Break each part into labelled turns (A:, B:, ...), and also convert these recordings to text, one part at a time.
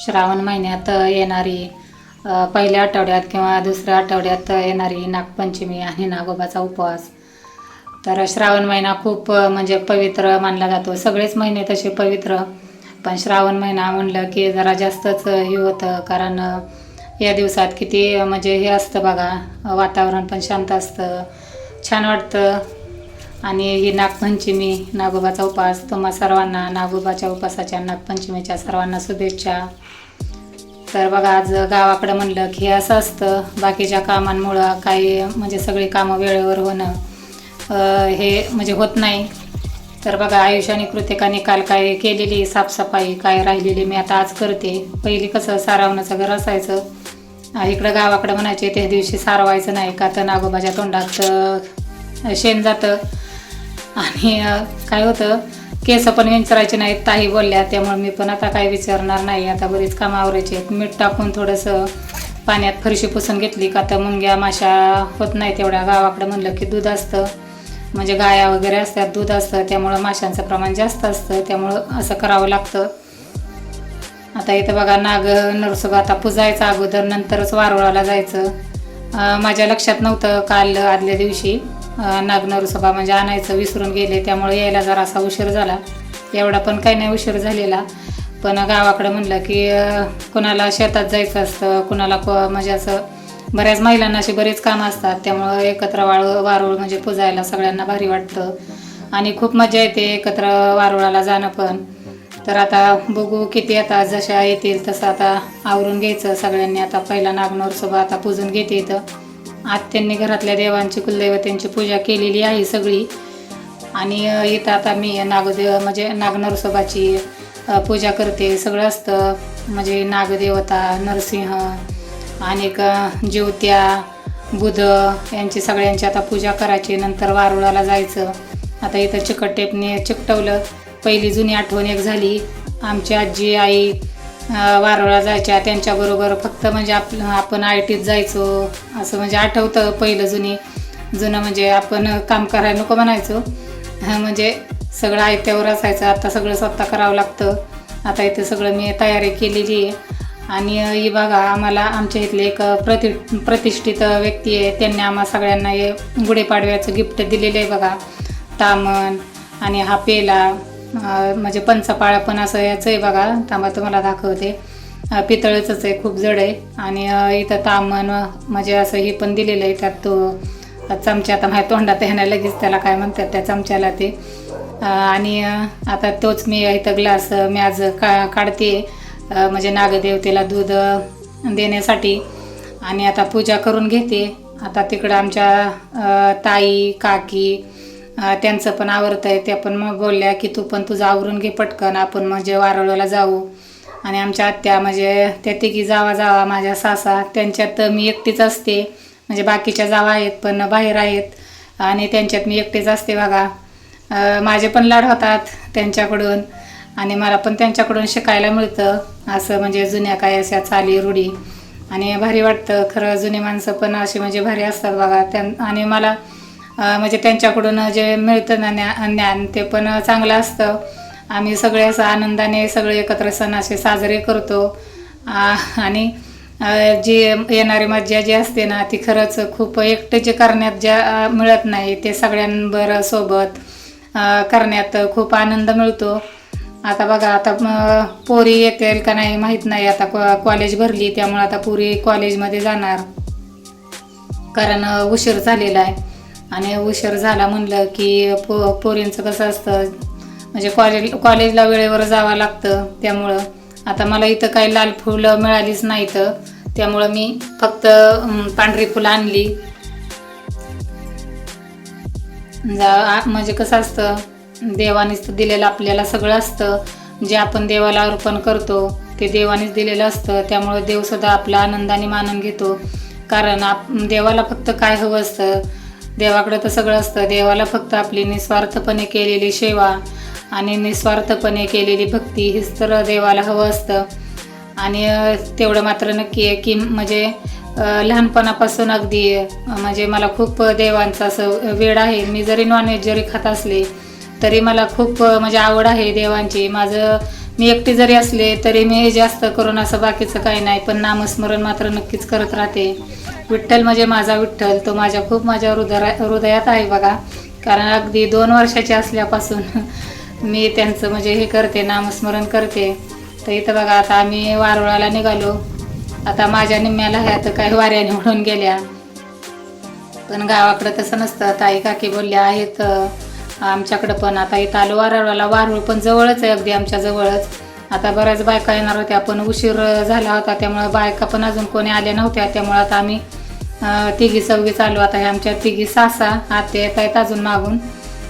A: श्रावण महिन्यात येणारी पहिल्या आठवड्यात किंवा दुसऱ्या आठवड्यात येणारी नागपंचमी आणि नागोबाचा उपवास. तर श्रावण महिना खूप म्हणजे पवित्र मानला जातो. सगळेच महिने तसे पवित्र. पण श्रावण महिना म्हणलं की जरा जास्तच हे होतं. कारण या दिवसात किती म्हणजे हे असतं बघा वातावरण पण शांत असतं. छान वाटतं. आणि ही नागपंचमी नागोबाचा उपास. तुम्हा सर्वांना नागोबाच्या उपासाच्या नागपंचमीच्या सर्वांना शुभेच्छा. तर बघा आज गावाकडं म्हणलं की हे असं असतं बाकीच्या कामांमुळं काही म्हणजे सगळी कामं वेळेवर होणं हे म्हणजे होत नाही. तर बघा आयुष्याने कृतिकाने काल काय केलेली साफसफाई काय राहिलेली मी आता आज करते. पहिली कसं सारावण्याचं घर असायचं. इकडं गावाकडं म्हणायचे त्या दिवशी सारवायचं नाही का तर नागोबाच्या तोंडात शेण जातं. आणि काय होतं केस पण विचारायचे नाहीत ताई बोलल्या त्यामुळे मी पण आता काय विचारणार नाही. आता बरीच कामावरायचे आहेत. मीठ टाकून थोडंसं पाण्यात फरशी पुसून घेतली का तर मुंग्या माशा होत नाही तेवढ्या. गावाकडं म्हणलं की दूध असतं. म्हणजे गाया वगैरे असतात दूध असतं. त्यामुळं माशांचं प्रमाण जास्त असतं. त्यामुळं असं करावं लागतं. आता इथं बघा नाग नरसोबा आता पुजायचं अगोदर नंतरच वारुळाला जायचं. माझ्या लक्षात नव्हतं काल आदल्या दिवशी. अं, सभा म्हणजे आणायचं विसरून गेले त्यामुळे यायला जरासा उशीर झाला. एवढा पण काही नाही उशीर झालेला. पण गावाकडं म्हणलं की कुणाला शेतात जायचं असतं कुणाला को म्हणजे असं बऱ्याच महिलांना असे बरेच कामं असतात. त्यामुळं एकत्र वाळ वारुळ म्हणजे पुजायला सगळ्यांना भारी वाटतं. आणि खूप मजा येते एकत्र वारुळाला जाणं पण. तर आता बघू किती आता जशा येतील तसं आता आवरून घ्यायचं सगळ्यांनी. आता पहिला नागनोरसोबा आता पूजून घेते इथं. आत्यांनी घरातल्या देवांची कुलदैवतांची पूजा केलेली आहे सगळी. आणि इथं आता मी नागदेव म्हणजे नाग नरसोबाची पूजा करते. सगळं असतं. म्हणजे नागदेवता नरसिंह आणि ज्योत्या बुध यांची सगळ्यांची आता पूजा करायची. नंतर वारुळाला जायचं. आता इथं चिकट टेपने चिकटवलं. पहिली जुनी आठवण एक झाली. आमची आजी आई वारोळा जायच्या त्यांच्याबरोबर फक्त म्हणजे आप आपण आय टीत जायचो. असं म्हणजे आठवतं पहिलं जुनी जुनं म्हणजे आपण काम करायला नको म्हणायचो. म्हणजे सगळं आयत्यावर असायचं. आता सगळं स्वतः करावं लागतं. आता इथे सगळं मी तयारी केलेली आहे. आणि ही बघा आम्हाला आमच्या इथले एक प्रति प्रतिष्ठित व्यक्ती आहे. त्यांनी आम्हा सगळ्यांना हे गुढेपाडव्याचं गिफ्ट दिलेलं आहे बघा. तामण आणि हा पेला. म्हणजे पंचपाळा पण असं याचं आहे बघा. थांबा तुम्हाला दाखवते. पितळचंच पितळेचंच आहे खूप जड आहे. आणि इथं तामण म्हणजे असं हे पण दिलेलं आहे. त्यात तो चमचा आता माझ्या तोंडात येण्या लगेच त्याला काय म्हणतात त्या चमच्याला ते. आणि आता तोच मी इथं ग्लास अ, मी आज का काढते. म्हणजे नागदेवतेला दूध देण्यासाठी. आणि आता पूजा करून घेते. आता तिकडं आमच्या ताई काकी त्यांचं पण आवडतं आहे. त्या पण मग बोलल्या की तू पण तुझं आवरून घे पटकन. आपण म्हणजे वारळला जाऊ. आणि आमच्या आत्या म्हणजे त्या तिघी जावा जावा माझ्या सासा त्यांच्यात मी एकटीच असते. म्हणजे बाकीच्या जावा आहेत पण बाहेर आहेत. आणि त्यांच्यात मी एकटीच असते बघा. माझे पण लाड होतात त्यांच्याकडून. आणि मला पण त्यांच्याकडून शिकायला मिळतं. असं म्हणजे जुन्या काय अशा चाली रूढी. आणि भारी वाटतं. खरं जुनी माणसं पण अशी म्हणजे भारी असतात बघा. त्यां आणि मला म्हणजे त्यांच्याकडून जे मिळतं ना ज्ञा ज्ञान ते पण चांगलं असतं. आम्ही सगळे असं आनंदाने सगळे एकत्र सण असे साजरे करतो. आणि जी येणारी मज्जा जी असते ना ती खरंच खूप एकटं जे करण्यात ज्या मिळत नाही ते सगळ्यांबर सोबत करण्यात खूप आनंद मिळतो. आता बघा आता पोरी येतील का नाही माहीत नाही. आता कॉ कॉलेज भरली त्यामुळे आता पोरी कॉलेजमध्ये जाणार. कारण उशीर झालेला आहे. आणि उशीर झाला म्हणलं की पो पोरींचं कसं असतं म्हणजे कॉलेज कॉलेजला वेळेवर जावं लागतं त्यामुळं. आता मला इथं काही लाल फुलं मिळालीच नाहीत त्यामुळं मी फक्त पांढरी फुलं आणली. जा म्हणजे कसं असतं देवानेच तर दिलेलं आपल्याला सगळं असतं. जे आपण देवाला अर्पण करतो ते देवानेच दिलेलं असतं. त्यामुळं देवसुद्धा आपला आनंदाने मानून घेतो. कारण आप देवाला फक्त काय हवं असतं देवाकडं तर सगळं असतं. देवाला फक्त आपली निस्वार्थपणे केलेली सेवा आणि निस्वार्थपणे केलेली भक्ती हेच तर देवाला हवं असतं. आणि तेवढं मात्र नक्की आहे की म्हणजे लहानपणापासून अगदी म्हणजे मला खूप देवांचा असं वेळ आहे. मी जरी नॉनव्हेज जरी खात असले तरी मला खूप म्हणजे आवड आहे देवांची. माझं मी एकटी जरी असले तरी मी जास्त करून असं बाकीचं काही नाही पण नामस्मरण मात्र नक्कीच करत राहते. विठ्ठल म्हणजे माझा विठ्ठल तो माझ्या खूप माझ्या हृदया हृदयात आहे बघा. कारण अगदी दोन वर्षाचे असल्यापासून मी त्यांचं म्हणजे हे करते नामस्मरण करते. तर इथं बघा आता आम्ही वारुळाला निघालो. आता माझ्या निम्म्याला ह्या तर काही वाऱ्याने उडून गेल्या. पण गावाकडं तसं नसतं. ताई काकी बोलल्या आहेत. आमच्याकडं पण. आता इथं आलो वारुळाला. वारुळ पण जवळच आहे अगदी आमच्या जवळच. आता बऱ्याच बायका येणार होत्या. पण उशीर झाला होता. त्यामुळं बायका पण अजून कोणी आल्या नव्हत्या. त्यामुळं आता आम्ही तिघी चौघी चालू आता हे आमच्या तिघी सासा आते येत आहेत अजून मागून.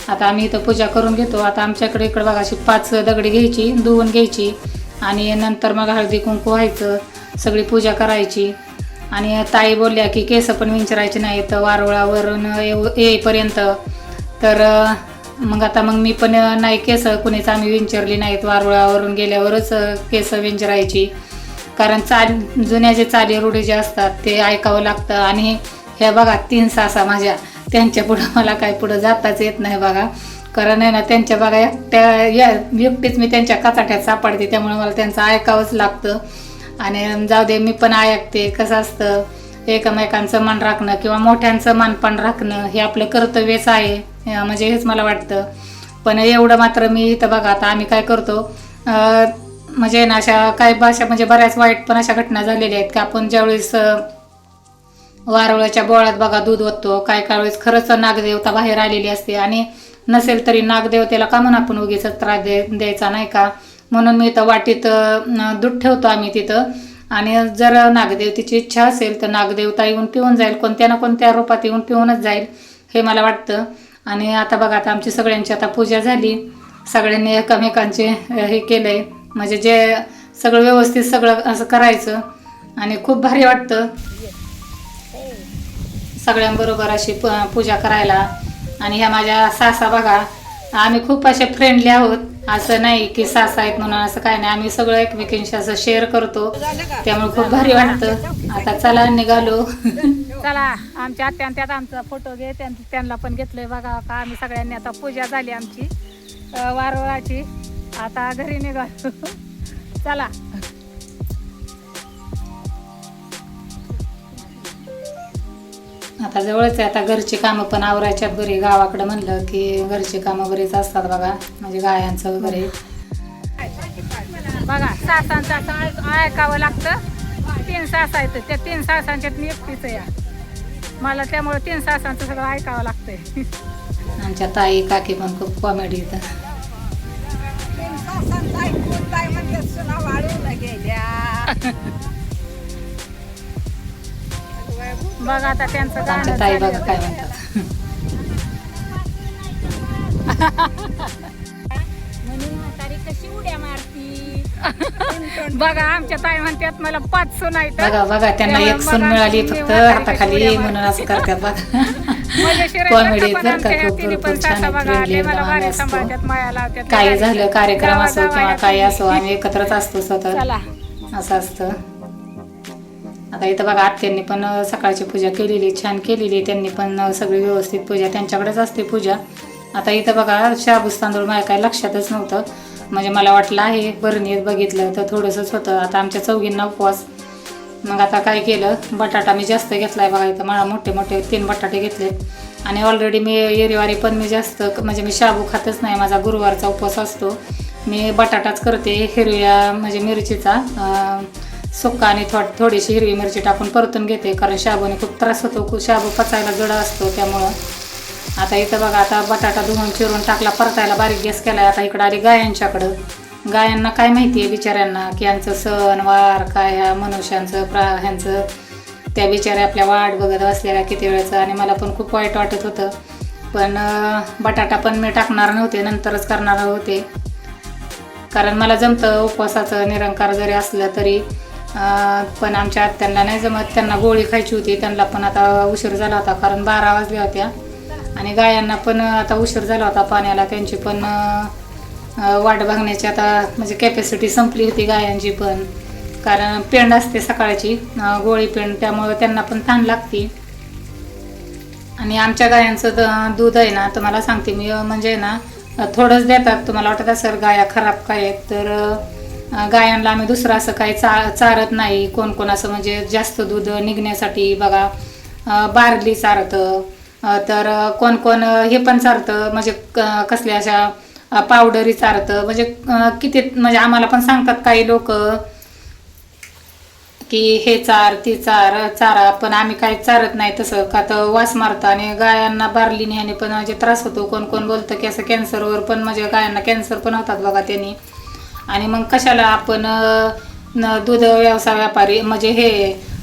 A: आता आम्ही इथं पूजा करून घेतो. आता आमच्याकडे इकडे बघा अशी पाच दगडी घ्यायची धुवून घ्यायची. आणि नंतर मग हळदी कुंकू व्हायचं सगळी पूजा करायची. आणि ताई बोलल्या की केस पण विंचरायचे नाहीत वारुळावरून येऊ- येईपर्यंत. तर मग आता मग मी पण नाही केस कुणीच आम्ही विंचरली नाहीत वारुळावरून गेल्यावरच केस विंचरायची. कारण चाल जुन्या जे चाली रूढी जे असतात ते ऐकावं लागतं. आणि ह्या बघा तीन सासा माझ्या. त्यांच्या पुढं मला काय पुढं जाताच येत नाही बघा. कारण आहे ना त्यांच्या बघा एकट्या या एकटीच मी त्यांच्या कचाट्यात सापडते त्यामुळे मला त्यांचं ऐकावंच लागतं. आणि जाऊ दे मी पण ऐकते कसं असतं? एकमेकांचं मान राखणं किंवा मोठ्यांचं मानपान राखणं हे आपलं कर्तव्यच आहे. म्हणजे हेच मला वाटतं. पण एवढं मात्र मी इथं बघा आता आम्ही काय करतो? म्हणजे ना अशा काही भाषा म्हणजे बऱ्याच वाईट पण अशा घटना झालेल्या आहेत की आपण ज्यावेळेस अं, बोळात बघा दूध ओततो काय काय वेळेस खरंच नागदेवता बाहेर आलेली असते आणि नसेल तरी नागदेवतेला का म्हणून आपण उगीच त्रास दे द्यायचा नाही का? म्हणून मी इथं वाटीत दूध ठेवतो आम्ही तिथं. आणि जर नागदेवतेची इच्छा असेल तर नागदेवता येऊन पिऊन जाईल कोणत्या ना कोणत्या रूपात येऊन पिऊनच जाईल हे मला वाटतं. आणि आता बघा आता आमची सगळ्यांची आता पूजा झाली. सगळ्यांनी एकमेकांचे हे केलं आहे म्हणजे जे सगळं व्यवस्थित सगळं असं करायचं आणि खूप भारी वाटतं. सगळ्यांबरोबर अशी प पूजा करायला. आणि ह्या माझ्या सासा बघा आम्ही खूप असे फ्रेंडली आहोत. असं नाही की सासा आहेत म्हणून असं काय नाही. आम्ही सगळं एकमेकींशी असं शेअर करतो. त्यामुळे खूप भारी वाटतं. आता चला निघालो. चला आमच्या आत्यान त्यात आमचा फोटो घे. त्यां- त्यांना पण घेतलंय बघा. का आम्ही सगळ्यांनी आता पूजा झाली आमची. अं, वारवळाची आता घरी निघालो चला. आता जवळच आहे आता घरची कामं पण आवरायच्यात बरी. गावाकडे म्हणलं की घरची कामं बरीच असतात बघा म्हणजे गायांचं वगैरे. बघा सासांचं ऐकावं लागतं. तीन सास आहेत त्या तीन सासांच्यात मी एकटीच आहे. मला त्यामुळे तीन सासांचं सगळं ऐकावं लागतंय. आमच्या ताई काकी पण खूप कॉमेडी बघा आता त्यांचं आमच्या ताई बघा काय म्हणतात. बघा आमच्या ताई म्हणतात मला पाच सून आहेत बघा बघा त्यांना एक सून मिळाली फक्त हाताखाली म्हणून असं करतात बघा. कॉमेडी तर का खूप भरपूर छान काही झालं कार्यक्रम असो किंवा काही असो आम्ही एकत्रच असतो स्वतः असं असतं. आता इथं बघा आत्यांनी पण सकाळची पूजा केलेली छान केलेली. त्यांनी पण सगळी व्यवस्थित पूजा. त्यांच्याकडेच असते पूजा. आता इथं बघा शाबूस तांदूळ माझ्या काय लक्षातच नव्हतं. म्हणजे मला वाटलं आहे बरणीत बघितलं तर थोडंसंच होतं. आता आमच्या चौघींना उपवास मग आता काय केलं? बटाटा मी जास्त घेतला आहे बघा इथं. मला मोठे मोठे तीन बटाटे घेतले. आणि ऑलरेडी मी येरीवारी पण मी जास्त म्हणजे मी शाबू खातच नाही. माझा गुरुवारचा उपवास असतो. मी बटाटाच करते. हिरव्या म्हणजे मिरचीचा सुका सुक्का आणि थोड थोडीशी हिरवी मिरची टाकून परतून घेते. कारण शाबूने खूप त्रास होतो. खूप शाबू पचायला जड असतो त्यामुळं. आता इथं बघा आता बटाटा धुवून चिरून टाकला. परतायला बारीक गॅस केला आता इकडं आली गायांच्याकडं. गायांना काय माहिती आहे बिचाऱ्यांना? की यांचं सण वार काय ह्या मनुष्यांचं प्रा ह्यांचं? त्या बिचाऱ्या आपल्या वाट बघत बसलेल्या किती वेळेचं? आणि मला पण खूप वाईट वाटत होतं. पण बटाटा पण मी टाकणार नव्हते नंतरच करणार होते. कारण मला जमतं उपवासाचं निरंकार जरी असलं तरी पण आमच्या आत्यांना नाही जमत. त्यांना गोळी खायची होती त्यांना पण आता उशीर झाला होता कारण बारा वाजल्या होत्या. आणि गायांना पण आता उशीर झाला होता पाण्याला त्यांची पण वाट बघण्याची आता म्हणजे कॅपॅसिटी संपली होती गायांची पण. कारण पेंड असते सकाळची गोळी पेंड त्यामुळं त्यांना पण ताण लागते. आणि आमच्या गायांचं दूध आहे ना तुम्हाला सांगते मी म्हणजे ना थोडंच देतात. तुम्हाला वाटत असेल गाया खराब काय आहेत तर गायांना आम्ही दुसरं असं काही चा चारत नाही. कोण कोण असं म्हणजे जास्त दूध निघण्यासाठी बघा बारली चारतं. तर कोण कोण हे पण चारतं. म्हणजे क- कसल्या अशा पावडरी चारतं म्हणजे किती म्हणजे आम्हाला पण सांगतात काही लोक की हे चार ती चार चारा पण आम्ही काही चारत नाही तसं. का तर वास मारतं आणि गायांना बारलीने ह्याने पण म्हणजे त्रास होतो. कोण कोण बोलतं की असं कॅन्सरवर पण म्हणजे गायांना कॅन्सर पण होतात बघा त्यांनी. आणि मग कशाला आपण न- दूध व्यवसाय व्यापारी म्हणजे हे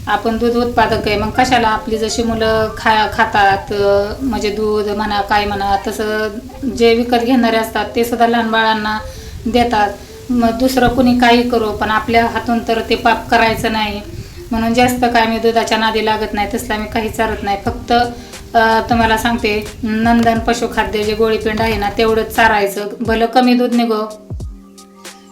A: आपण दूध उत्पादक आहे मग कशाला आपली जशी मुलं खा खातात म्हणजे दूध म्हणा काय म्हणा तसं जे विकत घेणारे असतात ते सुद्धा लहान बाळांना देतात. मग दुसरं कुणी काही करू पण आपल्या हातून तर ते पाप करायचं नाही. म्हणून जास्त काय मी दुधाच्या नादी लागत नाही तसला मी काही चालत नाही. फक्त तुम्हाला सांगते नंदन पशुखाद्य जे गोळीपिंड आहे ना तेवढंच चारायचं. भलं कमी दूध निघो.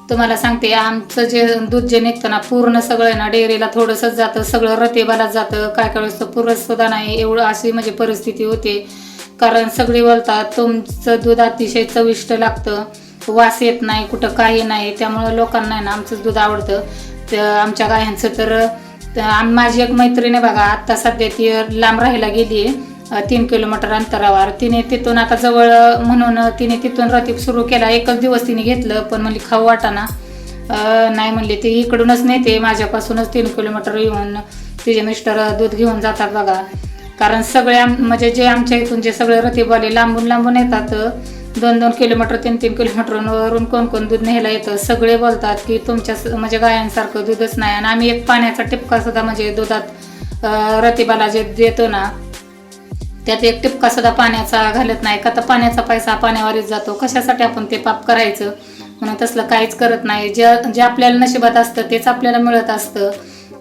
A: तुम्हाला सांगते आमचं जे दूध जे निघतं ना पूर्ण सगळं ना डेअरीला थोडंसंच जातं सगळं रतेबाला जातं काय काय वेळेस तर सुद्धा नाही एवढं अशी म्हणजे परिस्थिती होते. कारण सगळे बोलतात तुमचं दूध अतिशय चविष्ट लागतं वास येत नाही कुठं काही नाही त्यामुळं लोकांना ना आमचं दूध आवडतं. तर आमच्या गायांचं तर माझी एक मैत्रीण आहे बघा आत्ता सध्या ती लांब राहायला गेली आहे. तीन किलोमीटर अंतरावर. तिने तिथून आता जवळ म्हणून तिने तिथून रतीब सुरू केला. एकच दिवस तिने घेतलं पण म्हणली खाऊ वाटाना नाही म्हणली ती इकडूनच नेते माझ्यापासूनच तीन किलोमीटर येऊन तिचे मिस्टर दूध घेऊन जातात बघा. कारण सगळे आम- म्हणजे जे आमच्या इथून जे सगळे रतीबवाले लांबून लांबून येतात दोन दोन किलोमीटर तीन तीन किलोमीटरवरून कोण कोण दूध न्यायला येतं सगळे बोलतात की तुमच्या स- म्हणजे गायांसारखं दूधच नाही. आणि आम्ही एक पाण्याचा टिपका सुद्धा म्हणजे दुधात रतीबाला जे देतो ना त्यात एक टिपका सुद्धा पाण्याचा घालत नाही. का तर पाण्याचा पैसा पाण्यावरच जातो. कशासाठी आपण ते पाप करायचं? म्हणून तसलं काहीच करत नाही. जे जे आपल्याला नशिबात असतं तेच आपल्याला मिळत असतं.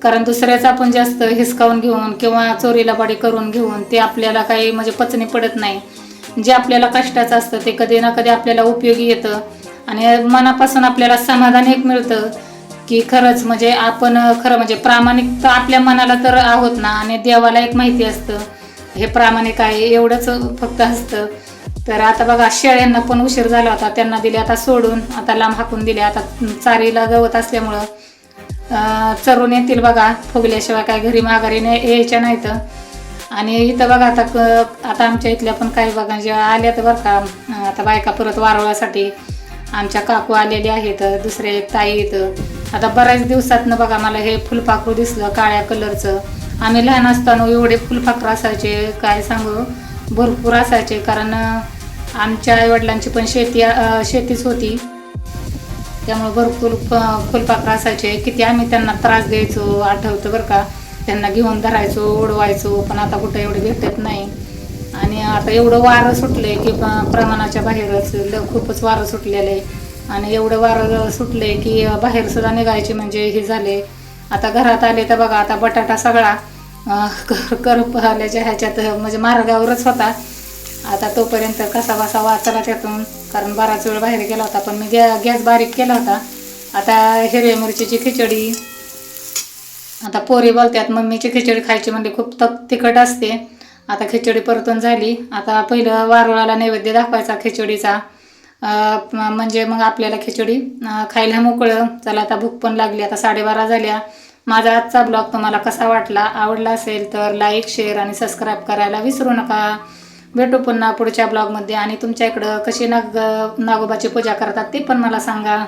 A: कारण दुसऱ्याचं आपण जास्त हिसकावून घेऊन किंवा चोरीला बाडी करून घेऊन ते आपल्याला काही म्हणजे पचनी पडत नाही. जे आपल्याला कष्टाचं असतं ते कधी ना कधी आपल्याला उपयोगी येतं. आणि मनापासून आपल्याला समाधान एक मिळतं की खरंच म्हणजे आपण खरं म्हणजे प्रामाणिक तर आपल्या मनाला तर आहोत ना आणि देवाला एक माहिती असतं. हे प्रामाणिक आहे एवढंच फक्त असतं तर आता बघा शेळ्यांना पण उशीर झाला होता. त्यांना दिले आता सोडून आता लांब हाकून दिले. आता चारीला गवत असल्यामुळं चरून येतील बघा. फुगल्याशिवाय काय घरी माघारी ने यायच्या नाहीत. आणि इथं बघा आता क- आता आमच्या इथल्या पण काही बघा जेव्हा आल्या तर बरं का आता बायका परत वारवण्यासाठी आमच्या काकू आलेले आहेत दुसरे एक ताई इथं आता बऱ्याच दिवसातनं बघा मला हे फुलपाखरू दिसलं काळ्या कलरचं आम्ही लहान असताना एवढे फुलफाखर असायचे काय सांगू? भरपूर असायचे कारण आमच्या आईवडिलांची पण शेती शेतीच होती. त्यामुळे भरपूर फ- फुलपाखरं असायचे. किती आम्ही त्यांना त्रास द्यायचो आठवतं बरं का? त्यांना घेऊन धरायचो उडवायचो पण आता कुठं एवढे भेटत नाही. आणि आता एवढं वारं सुटले की प्रमाणाच्या बाहेरच ल- खूपच वारं सुटलेलं आहे. आणि एवढं वारं सुटले की बाहेर सुद्धा निघायचे म्हणजे हे झाले. आता घरात आले तर बघा आता बटाटा सगळा कर करप आल्याच्या ह्याच्यात म्हणजे मार्गावरच होता. आता तोपर्यंत कसा बसा वाचला त्यातून कारण बराच वेळ बाहेर गेला होता पण मी गॅ गॅस बारीक केला होता. आता हिरव्या मिरचीची खिचडी आता पोरी बोलतात मम्मीची खिचडी खायची म्हणजे खूप तक तिखट असते. आता खिचडी परतून झाली. आता पहिलं वारुळाला नैवेद्य दाखवायचा खिचडीचा. म्हणजे मग आपल्याला खिचडी खायला मोकळं. चला आता भूक पण लागली आता साडेबारा झाल्या. माझा आजचा ब्लॉग तुम्हाला कसा वाटला आवडला असेल तर लाईक शेअर आणि सबस्क्राईब करायला विसरू नका. भेटू पुन्हा पुढच्या ब्लॉगमध्ये आणि तुमच्या इकडं कशी नाग नागोबाची पूजा करतात ते पण मला सांगा.